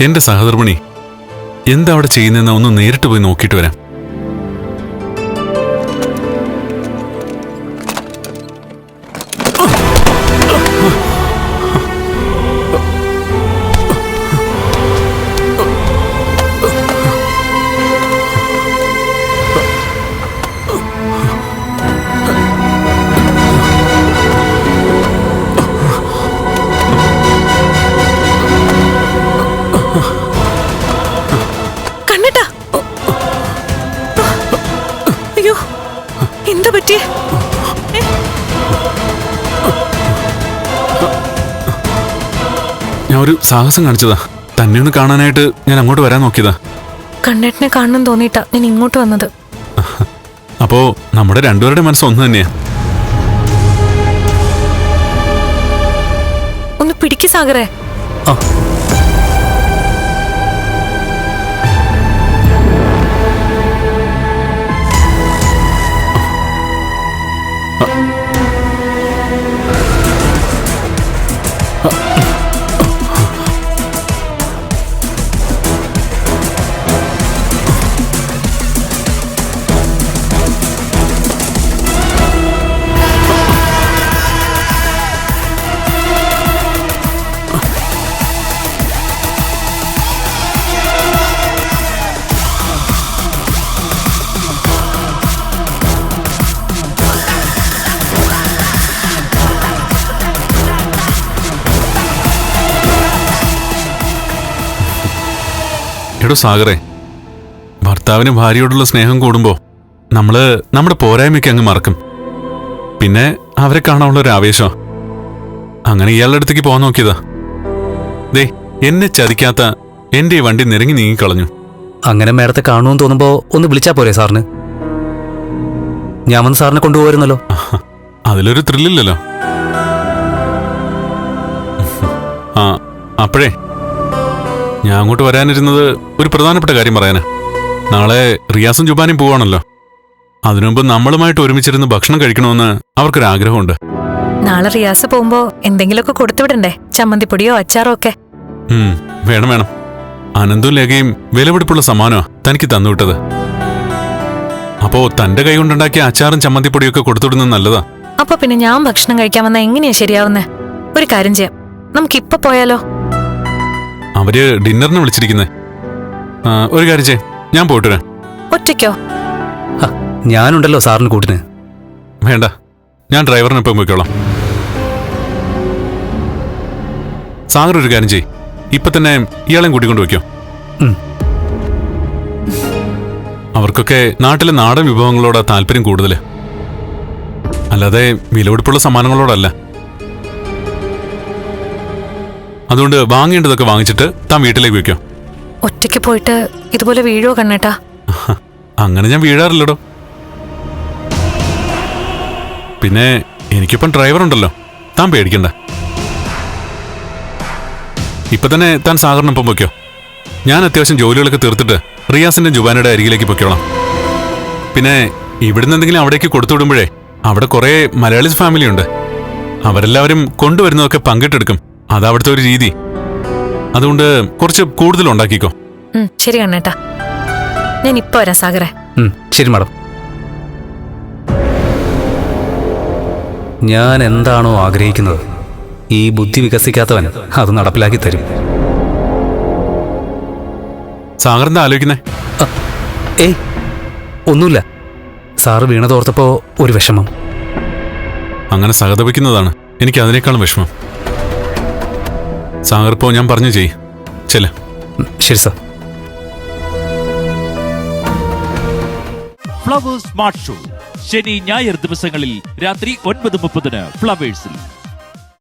എന്റെ സഹധർമ്മിണി എന്താ അവിടെ ചെയ്യുന്നതെന്ന് ഒന്ന് നേരിട്ട് പോയി നോക്കിയിട്ട് വരാം. ഞാൻ ഒരു സാഹസം കാണിച്ചതാ. തന്നെ ഒന്ന് കാണാനായിട്ട് ഞാൻ അങ്ങോട്ട് വരാൻ നോക്കിയതാ. കണ്ണേട്ടനെ കാണണം തോന്നിട്ടാ ഞാൻ ഇങ്ങോട്ട് വന്നത്. അപ്പോ നമ്മുടെ രണ്ടുപേരുടെ മനസ്സ് ഒന്ന് തന്നെയാ. ഒന്ന് പിടിക്ക് സാഗറേ. ആ. എടോ സാഗറേ ഭർത്താവിന് ഭാര്യയോടുള്ള സ്നേഹം കൂടുമ്പോ നമ്മൾ നമ്മുടെ പോരായ്മയ്ക്ക് അങ്ങ് മറക്കും. പിന്നെ അവരെ കാണാനുള്ള ഒരു ആവേശം അങ്ങനെ ഇയാളുടെ അടുത്തേക്ക് പോകാൻ നോക്കിയതാ. ദേ എന്നെ ചതിക്കാത്ത എന്റെ ഈ വണ്ടി നിരങ്ങി നീങ്ങിക്കളഞ്ഞു. അങ്ങനെ മേഡത്തെ കാണുമെന്ന് തോന്നുമ്പോ ഒന്ന് വിളിച്ചാ പോരെ സാറിന്? ഞാൻ വന്ന് സാറിനെ കൊണ്ടുപോയിരുന്നല്ലോ അതിലൊരു ത്രില്ലില്ലല്ലോ ആ അപ്പോഴേ ഞാൻ അങ്ങോട്ട് വരാനിരുന്നത് ഒരു പ്രധാനപ്പെട്ട കാര്യം പറയാനാ. നാളെ റിയാസും ജുബാനും പോവാണല്ലോ. അതിനുമുമ്പ് നമ്മളുമായിട്ട് ഒരുമിച്ചിരുന്ന് ഭക്ഷണം കഴിക്കണമെന്ന് അവർക്കൊരു ആഗ്രഹമുണ്ട് നാളെ റിയാസ് പോകുമ്പോ എന്തെങ്കിലുമൊക്കെ കൊടുത്തുവിടണ്ടേ? ചമ്മന്തിപ്പൊടിയോ അച്ചാറോ ഒക്കെ? വേണം വേണം. അനന്തും ലേഖയും വിലപിടിപ്പുള്ള സമ്മാനമാ തനിക്ക് തന്നുവിട്ടത് അപ്പോ തന്റെ കൈ കൊണ്ടുണ്ടാക്കിയ അച്ചാറും ചമ്മന്തിപ്പൊടിയൊക്കെ കൊടുത്തുവിടുന്നത് നല്ലതാ. അപ്പൊ പിന്നെ ഞാൻ ഭക്ഷണം കഴിക്കാൻ വന്നാ എങ്ങനെയാ ശരിയാവുന്നേ? ഒരു കാര്യം ചെയ്യാം. നമുക്കിപ്പോ പോയാലോ? അവർ ഡിന്നറിന് വിളിച്ചിരിക്കുന്നേ. ഒരു കാര്യം ചെയ് ഞാൻ പോയിട്ട് വരാം. ഒറ്റയ്ക്കോ? ഞാനുണ്ടല്ലോ സാറിന് കൂട്ടിന്. വേണ്ട. ഞാൻ ഡ്രൈവറിനൊപ്പം പോയിക്കോളാം. സാഗർ ഒരു കാര്യം ചെയ് ഇപ്പൊ തന്നെ ഇയാളെയും കൂട്ടിക്കൊണ്ട് വയ്ക്കോ. അവർക്കൊക്കെ നാട്ടിലെ നാടൻ വിഭവങ്ങളോടാ താല്പര്യം കൂടുതൽ അല്ലാതെ വിലപിടിപ്പുള്ള സമ്മാനങ്ങളോടല്ല. അതുകൊണ്ട് വാങ്ങേണ്ടതൊക്കെ വാങ്ങിച്ചിട്ട് താൻ വീട്ടിലേക്ക് വെക്കോ ഒറ്റയ്ക്ക് പോയിട്ട് ഇതുപോലെ വീഴോ കണ്ണേട്ടാ? അങ്ങനെ ഞാൻ വീഴാറില്ലടോ. പിന്നെ എനിക്കിപ്പം ഡ്രൈവർ ഉണ്ടല്ലോ. താൻ പേടിക്കണ്ട. ഇപ്പൊ തന്നെ താൻ സാഗറിനൊപ്പം പൊയ്ക്കോ ഞാൻ അത്യാവശ്യം ജോലികളൊക്കെ തീർത്തിട്ട് റിയാസിന്റെ ജുബാനയുടെ അരികിലേക്ക് പൊയ്ക്കോളാം. പിന്നെ ഇവിടുന്ന് എന്തെങ്കിലും അവിടേക്ക് കൊടുത്തു വിടുമ്പോഴേ അവിടെ കുറെ മലയാളീസ് ഫാമിലി ഉണ്ട്. അവരെല്ലാവരും കൊണ്ടുവരുന്നതൊക്കെ പങ്കിട്ടെടുക്കും. അതാ അവിടുത്തെ ഒരു രീതി. അതുകൊണ്ട് കുറച്ച് കൂടുതൽ ഉണ്ടാക്കിക്കോ. ശരി കണ്ണേട്ടാ. ഞാൻ ഇപ്പൊ വരാം സാഗറെ. ശരി മാഡം. ഞാൻ എന്താണോ ആഗ്രഹിക്കുന്നത് ഈ ബുദ്ധി വികസിക്കാത്തവൻ അത് നടപ്പിലാക്കി തരും. സാഗർ എന്താ ആലോചിക്കുന്നേ? ഏയ് ഒന്നുമില്ല. സാറ് വീണതോർത്തപ്പോ ഒരു വിഷമം. അങ്ങനെ സഹതപിക്കുന്നതാണ്. എനിക്ക് അതിനേക്കാളും വിഷമം. സാഗർ ഇപ്പോ ഞാൻ പറഞ്ഞു ചെയ്. ചെല്ല. ശരി സാർ. Flowers smart show. ശനി ഞായർ ദിവസങ്ങളിൽ രാത്രി ഒൻപത് മുപ്പതിന് ഫ്ലവേഴ്സിൽ.